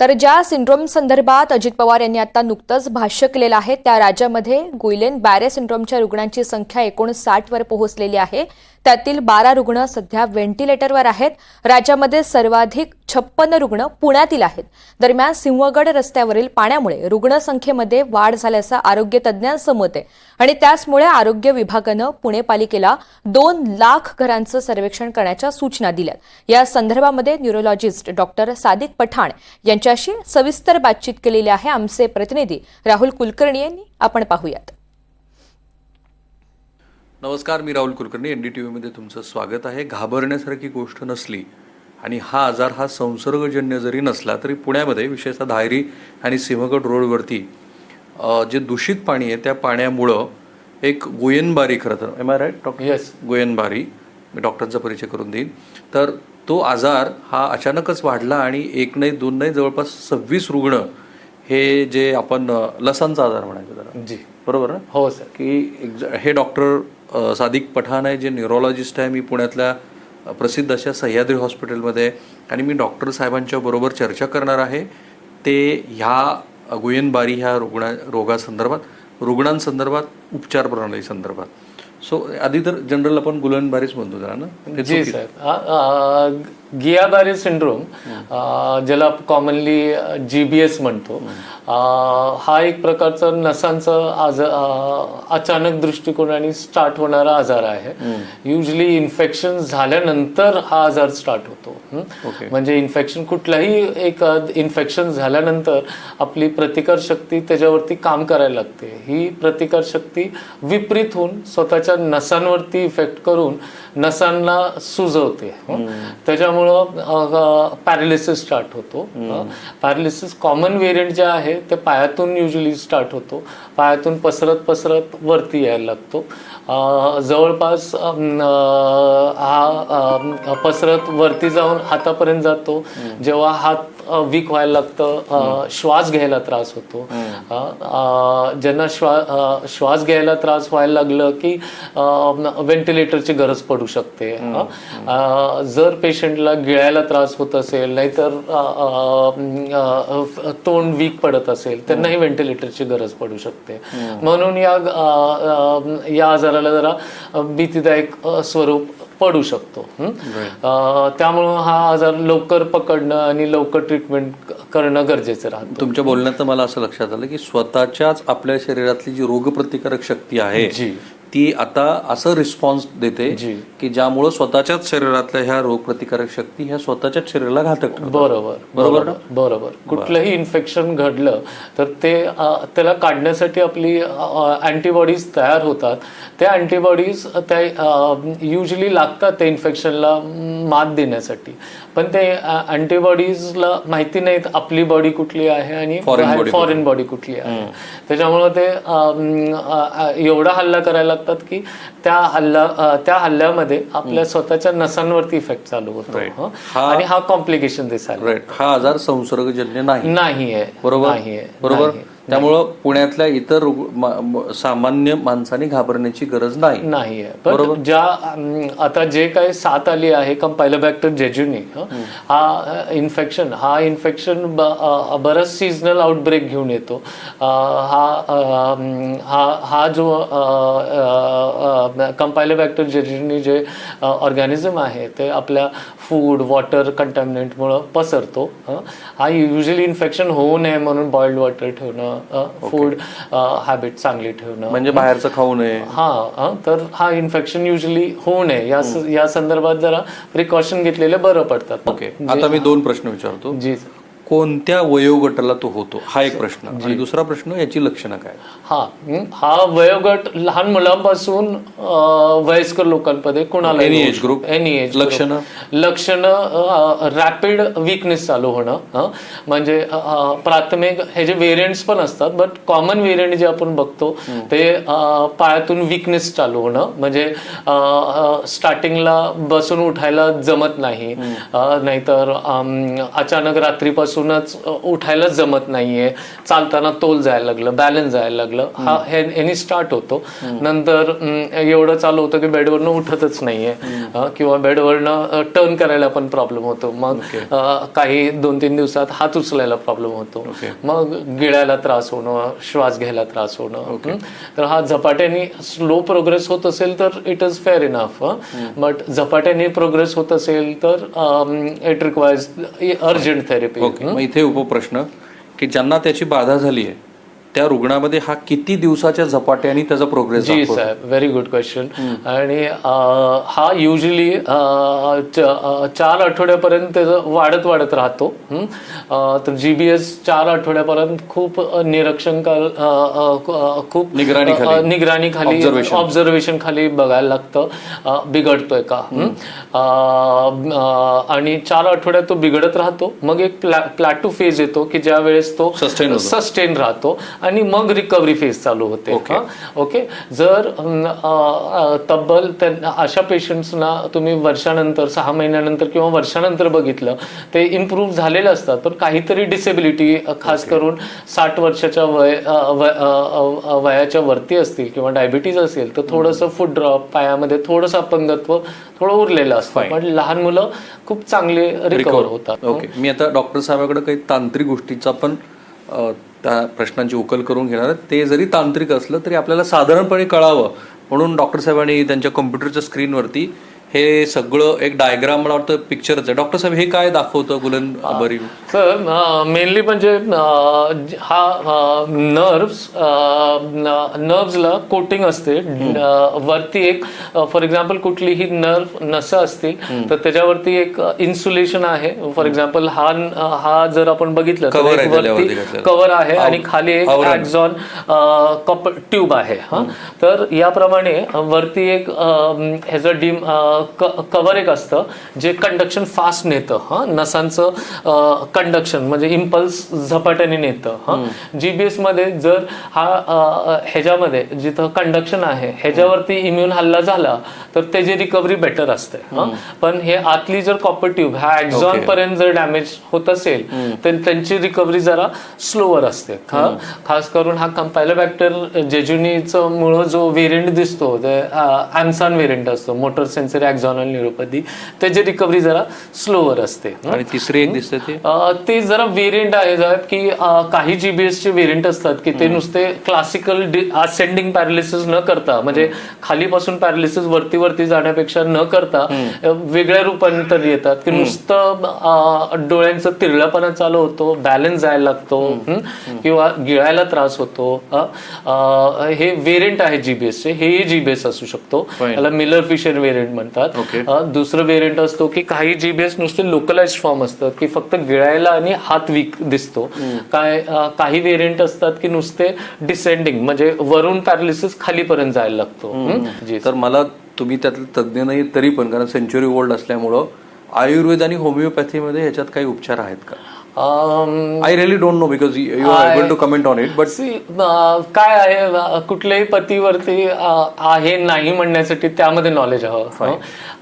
तर ज्या सिंड्रोम संदर्भात अजित पवार यांनी आता नुकतंच भाष्य केलेलं आहे त्या राज्यामध्ये गुइलेन बॅरे सिंड्रोमच्या रुग्णांची संख्या एकूण वर पोहोचलेली आहे. त्यातील बारा रुग्ण सध्या व्हेंटिलेटरवर आहेत. राज्यामध्ये सर्वाधिक छप्पन्न रुग्ण पुण्यातील आहेत. दरम्यान सिंहगड रस्त्यावरील पाण्यामुळे रुग्णसंख्येमध्ये वाढ झाल्याचं आरोग्य तज्ज्ञांचं मत आहे. आणि त्याचमुळे आरोग्य विभागानं पुणे पालिकेला दोन लाख घरांचं सर्वेक्षण करण्याच्या सूचना दिल्यात. या संदर्भामध्ये न्यूरोलॉजिस्ट डॉक्टर सादिक पठाण यांच्याशी सविस्तर बातचीत केलेली आहे आमचे प्रतिनिधी राहुल कुलकर्णी यांनी. आपण पाहूयात. नमस्कार मी Rahul Kulkarni N D T व्हीमध्ये तुमचं स्वागत आहे. घाबरण्यासारखी गोष्ट नसली आणि हा आजार हा संसर्गजन्य जरी नसला तरी पुण्यामध्ये विशेषतः धायरी आणि सिंहगड रोडवरती जे दूषित पाणी आहे त्या पाण्यामुळं एक गोयनबारी खरं तर am I right doctor yes गोयनबारी मी डॉक्टरचा परिचय करून देईन. तर तो आजार हा अचानकच वाढला आणि एक नाही दोन नाही जवळपास सव्वीस रुग्ण हे जे आपण लसांचा आजार म्हणायचो जरा जी. बरोबर ना? हो सर. की एक्झ- हे डॉक्टर सादिक पठाण आहे जे न्यूरोलॉजिस्ट आहे. मी पुण्यातल्या प्रसिद्ध अशा सह्याद्री हॉस्पिटलमध्ये आणि मी डॉक्टर साहेबांच्या बरोबर चर्चा करणार आहे. ते ह्या गुयनबारी ह्या रुग्णा रोगासंदर्भात रुग्णांसंदर्भात उपचार प्रणाली संदर्भात. सो आधी तर जनरल आपण गुलनबारीच म्हणतो त्याला ना. जी सर गियाबारी सिंड्रोम ज्याला कॉमनली जी बी एस म्हणतो. हा एक प्रकारचा नसांचा आजार अ, अचानक दृष्टिकोनाने स्टार्ट होणारा आजार आहे. युजली इन्फेक्शन झाल्यानंतर हा आजार स्टार्ट होतो. म्हणजे इन्फेक्शन कुठलाही एक इन्फेक्शन झाल्यानंतर आपली प्रतिकार शक्ती त्याच्यावरती काम करायला लागते. ही प्रतिकार शक्ती विपरीत होऊन स्वतःच्या नसांवरती इफेक्ट करून नसांना सुजवते. हं? त्याच्यामुळं पॅरालिसिस स्टार्ट होतो. पॅरालिसिस कॉमन व्हेरियंट जे आहे ते पायातून युजली स्टार्ट होतो. पायातून पसरत पसरत वरती यायला लागतो. जवळपास हा पसरत वरती जाऊन हातापर्यंत जातो. जेव्हा हात वीक व्हायला लागतं. श्वास घ्यायला त्रास होतो. ज्यांना श्वा श्वास घ्यायला त्रास व्हायला लागलं की व्हेंटिलेटरची गरज पडू शकते. जर पेशंटला गिळायला त्रास होत असेल नाहीतर तोंड वीक पडत असेल त्यांनाही व्हेंटिलेटरची गरज पडू शकते. म्हणून या या आजाराला जरा भीतीदायक स्वरूप पडू शकतो त्यामुळं हा आजार लवकर पकडणं आणि लवकर ट्रीटमेंट करणं गरजेचं राहतं. तुमच्या बोलण्यात मला असं लक्षात आलं की स्वतःच्याच आपल्या शरीरातली जी रोगप्रतिकारक शक्ती आहे जी. ती आता असं रिस्पॉन्स देते. की ज्यामुळं स्वतःच्याच शरीरातल्या ह्या रोगप्रतिकारक शक्ती ह्या स्वतःच्याच शरीराला घातक. बरोबर बरोबर? बरोबर कुठलंही इन्फेक्शन घडलं तर ते त्याला काढण्यासाठी आपली अँटीबॉडीज तयार होतात त्या अँटीबॉडीज त्या युजली लागतात त्या इन्फेक्शनला मात देण्यासाठी पण ते अँटीबॉडीजला माहिती नाहीत आपली बॉडी कुठली आहे आणि फॉरेन बॉडी कुठली. आहे. त्याच्यामुळं ते एवढा हल्ला करायला लागतात की त्या हल्ला त्या हल्ल्यामध्ये आपल्या स्वतःच्या नसांवरती इफेक्ट चालू होतो. आणि हा कॉम्प्लिकेशन दिसायला हा आजार संसर्गजन्य नाही. नाही आहे बरोबर? नाही आहे बरोबर. त्यामुळं पुण्यातल्या इतर सामान्य माणसाने घाबरण्याची गरज नाही. नाही आहे. पण ज्या आता जे काही साथ आली आहे कंपायलोबॅक्टर जेजुनी हं, हा इन्फेक्शन हा इन्फेक्शन बरंच सीझनल आउटब्रेक घेऊन येतो. हा हा हा जो कंपायलोबॅक्टर जेजुनी जे ऑर्गॅनिझम आहे ते आपल्या फूड वॉटर कंटॅमिनेंटमुळं पसरतो हं. हा युजली इन्फेक्शन होऊ नये म्हणून बॉइल्ड वॉटर ठेवणं फूड हॅबिट चांगली ठेवणं. म्हणजे बाहेरचं खाऊ नये. हा तर हा इन्फेक्शन युजली होऊ नये. या या संदर्भात जरा प्रिकॉशन घेतलेले बरं पडतात. ओके आता मी दोन प्रश्न विचारतो. जी कोणत्या वयोगटाला तो होतो? हा एक प्रश्न. आणि दुसरा प्रश्न याची लक्षणं काय? हा. हं, वयोगट लहान मुलांपासून वयस्कर लोकांमध्ये कुणाला group? एनी एज लक्षणं? लक्षणं रॅपिड विकनेस चालू होणं म्हणजे प्राथमिक हे जे व्हेरियंट्स पण असतात बट कॉमन व्हेरियंट जे आपण बघतो ते पायातून विकनेस चालू होणं. म्हणजे स्टार्टिंगला बसून उठायला जमत नाही. नाहीतर अचानक रात्रीपासून बसूनच अ, उठायलाच जमत नाहीये. चालताना तोल जायला लागलं बॅलन्स जायला लागलं. हा हे यांनी स्टार्ट होतो. नंतर एवढं चालू होतं की बेडवरनं उठतच नाहीये. किंवा बेडवरनं टर्न करायला पण प्रॉब्लेम होतो. मग काही दोन तीन दिवसात हात उचलायला प्रॉब्लेम होतो. मग गिळायला त्रास होणं श्वास घ्यायला त्रास होणं? तर हा झपाट्याने स्लो प्रोग्रेस होत असेल तर it is fair enough but झपाट्याने प्रोग्रेस होत असेल तर इट रिक्वायर्स अर्जंट थेरपी मग इथे उपप्रश्न की ज्यांना त्याची बाधा झाली आहे त्या रुग्णामध्ये हा किती दिवसाच्या झपाट्याने त्याचा प्रोग्रेस जी साहेब व्हेरी गुड क्वेश्चन आणि हा युजली चार आठवड्यापर्यंत त्याचं वाढत वाढत राहतो. हं? अं, तर जीबीएस चार आठवड्यापर्यंत खूप निरीक्षण खूप. अं, निगराणीखाली Observation. ऑब्झर्वेशन खाली बघायला लागतं. बिघडतोय का? आणि चार आठवड्यात तो बिघडत राहतो. मग एक प्लॅटू फेज येतो की ज्या वेळेस तो. सस्टेन राहतो. आणि मग रिकव्हरी फेज चालू होते Okay. ओके? जर अं, अं, तब्बल अशा पेशंट्सना तुम्ही वर्षानंतर सहा महिन्यानंतर किंवा वर्षानंतर बघितलं ते इम्प्रूव्ह झालेले असतात. पण काहीतरी डिसेबिलिटी खास करून साठ वर्षाच्या वय वयाच्या वरती असतील किंवा डायबिटीज असेल तर थोडंसं फूड ड्रॉप पायामध्ये थोडंसं अपंगत्व थोडं उरलेलं असतं. पण लहान मुलं खूप चांगले रिकवर होतात. ओके. मी आता डॉक्टर साहेबाकडे काही तांत्रिक गोष्टीचा पण त्या प्रश्नांची उकल करून घेणार ते जरी तांत्रिक असलं तरी आपल्याला साधारणपणे कळावं. म्हणून डॉक्टर साहेबांनी त्यांच्या कॉम्प्युटरच्या स्क्रीनवरती हे सगळं एक डायग्राम मला वाटतं पिक्चरच आहे. डॉक्टर साहेब हे काय दाखवतं गुलन बरी सर मेनली म्हणजे हा नर्व्स नर्व्सला कोटिंग असते. वरती एक फॉर एक्झाम्पल कुठलीही नर्व नसं असतील तर त्याच्यावरती एक इन्सुलेशन आहे. फॉर एक्झाम्पल हा हा जर आपण बघितलं तर वरती. कव्हर आहे आणि खाली एक. ॲक्झॉन कप ट्यूब आहे. हा? तर याप्रमाणे वरती एक अं, ह्याचं डिम कव्हर एक असतं जे कंडक्शन फास्ट नेतं हा? नसांचं कंडक्शन म्हणजे इम्पल्स झपाट्याने नेतं हा? जीबीएसमध्ये जर हा ह्याच्यामध्ये जिथं कंडक्शन आहे ह्याच्यावरती इम्युन हल्ला झाला तर त्याची रिकव्हरी बेटर असते हा? पण हे आतली जर कॉपर ट्यूब ह्या एक्झॉन पर्यंत जर डॅमेज होत असेल तर त्यांची रिकव्हरी जरा स्लोवर असते हा? खास करून हा कंपायलोबॅक्टर जेजुनीचं मुळ जो व्हेरियंट दिसतो ॲम्सान व्हेरियंट असतो मोटर सेन्सरी ॲक्झॉनल न्यूरोपॅथी त्याची रिकव्हरी जरा स्लोवर असते. आणि तिसरी एक दिसते ते? ते जरा व्हेरियंट आहे की काही जीबीएस चे व्हेरियंट असतात की ते नुसते क्लासिकल असेंडिंग पॅरालिसिस न करता म्हणजे खालीपासून पॅरालिसिस वरती वरती जाण्यापेक्षा न करता वेगळ्या रूपांतर येतात. की नुसतं डोळ्यांचं तिरळापणा चालू होतो बॅलन्स जायला लागतो हं? किंवा गिळायला त्रास होतो हे व्हेरियंट आहे जीबीएस चे हेही जीबीएस असू शकतो. त्याला मिलर फिशर व्हेरियंट म्हणतात. Okay. अ, दुसरं व्हेरियंट असतो की काही जीबीएस नुसते लोकलाइज फॉर्म असतात की फक्त गिळायला आणि हात वीक दिसतो. काय काही व्हेरियंट असतात की नुसते डिसेंडिंग म्हणजे वरून पॅरालिसिस खालीपर्यंत जायला लागतो? जी तर मला तुम्ही त्यातले तज्ज्ञ नाही तरी पण कारण सेंच्युरी ओल्ड असल्यामुळं आयुर्वेद आणि होमिओपॅथीमध्ये ह्याच्यात काही उपचार आहेत का? अम, I really don't know because you are able to comment on it but See, uh, काय आहे अ, कुठल्याही पतीवरती अ, आहे नाही म्हणण्यासाठी त्यामध्ये नॉलेज हवं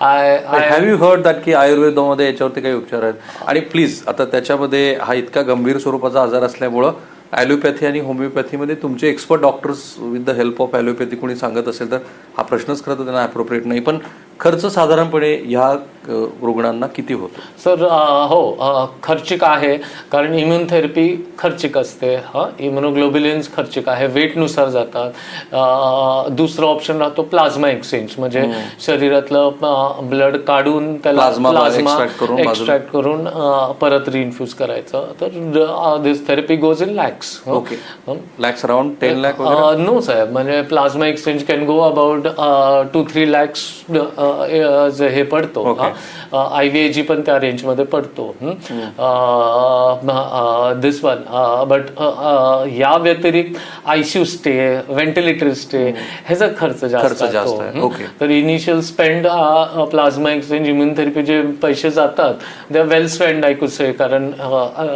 I have you heard that की आयुर्वेदामध्ये याच्यावरती काही उपचार आहेत? आणि प्लीज आता त्याच्यामध्ये हा इतका गंभीर स्वरूपाचा आजार असल्यामुळं ॲलोपॅथी आणि होमिओपॅथीमध्ये तुमचे expert doctors with the help of allopathy कोणी सांगत असेल तर हा प्रश्नच खरं तर त्यांना अप्रोप्रिएट नाही. पण खर्च साधारणपणे ह्या रुग्णांना किती होतो? सर हो खर्चिक आहे. कारण इम्युन थेरपी खर्चिक असते. हा इम्युनोग्लोबिलिन्स खर्चिक आहे. वेटनुसार जातात. दुसरं ऑप्शन राहतो प्लाझ्मा एक्सचेंज म्हणजे शरीरातलं ब्लड काढून त्याला प्लाझ्मा एक्स्ट्रॅक्ट करून परत रिइन्फ्यूज करायचं. तर this therapy goes in lakhs okay lakhs around ten lakh no साहेब म्हणजे plasma exchange can go about two three lakhs हे पडतो आय व्ही जी पण त्या रेंजमध्ये पडतो. दिस वन बट या व्यतिरिक्त आयसीयू स्टे व्हेंटिलेटर स्टे ह्याचा खर्च जास्त असतो. हं? तर initial spend plasma exchange immunotherapy जे पैसे जातात दे वेल स्पेंड आय कुड से कारण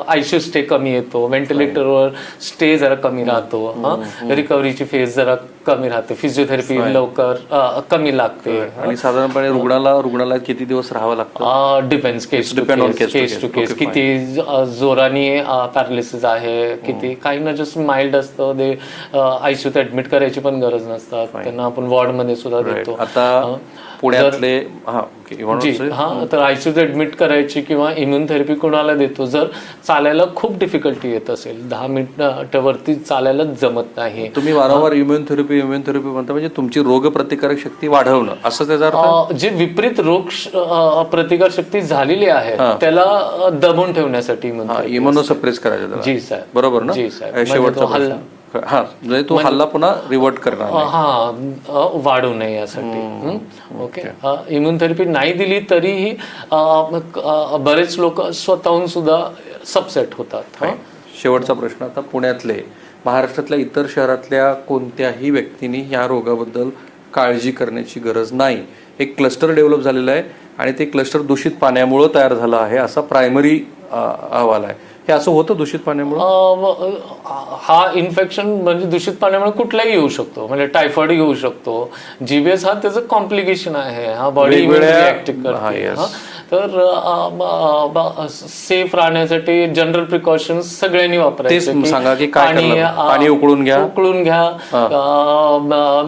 आयसीयू स्टे कमी येतो. व्हेंटिलेटरवर स्टे जरा कमी राहतो. रिकव्हरीची फेज जरा कमी राहते. फिजिओथेरपी लवकर कमी लागते. आणि साधारणपणे रुग्णाला रुग्णालयात किती दिवस राहावं लागतं. Depends case to depend on case to. Case किती जोराने पॅरालिसिस आहे किती काहींना जस्ट माइल्ड असतं ते आयसीयूत ऍडमिट करायची पण गरज नसतात. त्यांना आपण वॉर्डमध्ये सुद्धा देतो. आता पुण्यातले हा जी? हा तर आयसीयूत ऍडमिट करायची किंवा इम्युन थेरपी कोणाला देतो जर चालायला खूप डिफिकल्टी येत असेल दहा मिनिटावरती चालायला जमत नाही तुम्ही वारंवार इम्युन थेरपी इम्युन थेरपी म्हणता म्हणजे तुमची रोग प्रतिकारक शक्ती वाढवणं असं त्याचा जे विपरीत रोग प्रतिकार शक्ती झालेली आहे त्याला दबून ठेवण्यासाठी म्हणतो इम्युनो सप्रेस करायचं. जी साहेब बरोबर ना जी साहेब. म्हणजे शेवटचा प्रश्न. हा म्हणजे तो हल्ला पुन्हा रिवर्ट करणार हा वाढू नये यासाठी? ओके इम्युन थेरपी नाही दिली तरीही बरेच लोक स्वतःहून सुद्धा सबसेट होतात? शेवटचा प्रश्न आता पुण्यातले महाराष्ट्रातल्या इतर शहरातल्या कोणत्याही व्यक्तींनी या रोगाबद्दल काळजी करण्याची गरज नाही. एक क्लस्टर डेव्हलप झालेलं आहे आणि ते क्लस्टर दूषित पाण्यामुळं तयार झालं आहे असा प्रायमरी अहवाल आहे. हे असं होतं दूषित पाण्यामुळं? हा इन्फेक्शन म्हणजे दूषित पाण्यामुळे कुठलाही येऊ शकतो. म्हणजे टायफॉइड येऊ शकतो. जीबीएस हा त्याचं कॉम्प्लिकेशन आहे. हा बॉडी तर सेफ राहण्यासाठी जनरल प्रिकॉशन्स सगळ्यांनी वापरायचे. सांगा की पाणी उकळून घ्या. उकळून घ्या.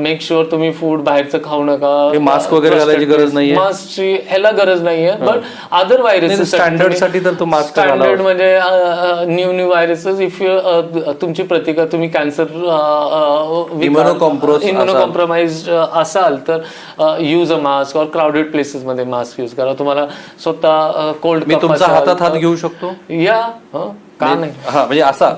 मेक शुअर तुम्ही फूड बाहेरचं खाऊ नका. mask वगैरे घालायची गरज नाहीये? मास्कची ह्याला गरज नाहीये. बट अदर व्हायरसेस स्टँडर्डसाठी तर तो मास्क स्टँडर्ड म्हणजे new new viruses if you तुमची प्रतिकार तुम्ही कॅन्सर Immunocompromised इम्युनोकॉम्प्रोमाइज असाल तर यूज अ मास्क और क्राऊडेड प्लेसेस मध्ये मास्क यूज करा. तुम्हाला स्वतः कोल्ड मी तुमचा हातात हात घेऊ शकतो? या का नाही? हा म्हणजे असा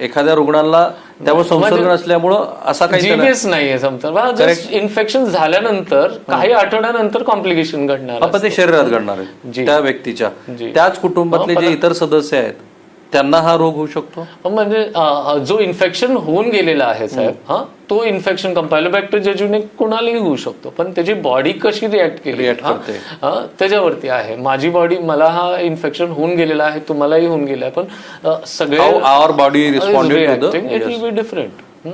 एखाद्या रुग्णाला त्यामुळे संसर्ग नसल्यामुळं असा काही जीबीएस नाहीये समजा. इन्फेक्शन झाल्यानंतर काही आठवड्यानंतर कॉम्प्लिकेशन घडणार ते शरीरात घडणार आहे. त्या व्यक्तीच्या. त्याच कुटुंबातले जे इतर सदस्य आहेत त्यांना हा रोग होऊ शकतो? म्हणजे जो इन्फेक्शन होऊन गेलेला आहे साहेब हा तो इन्फेक्शन कंपायलोबॅक्टर जेजूने कुणालाही होऊ शकतो. पण त्याची बॉडी कशी रिॲक्ट केली? त्याच्यावरती आहे. माझी बॉडी मला हा इन्फेक्शन होऊन गेलेला आहे तुम्हालाही होऊन गेला आहे पण सगळे How our body responded to the- it will be different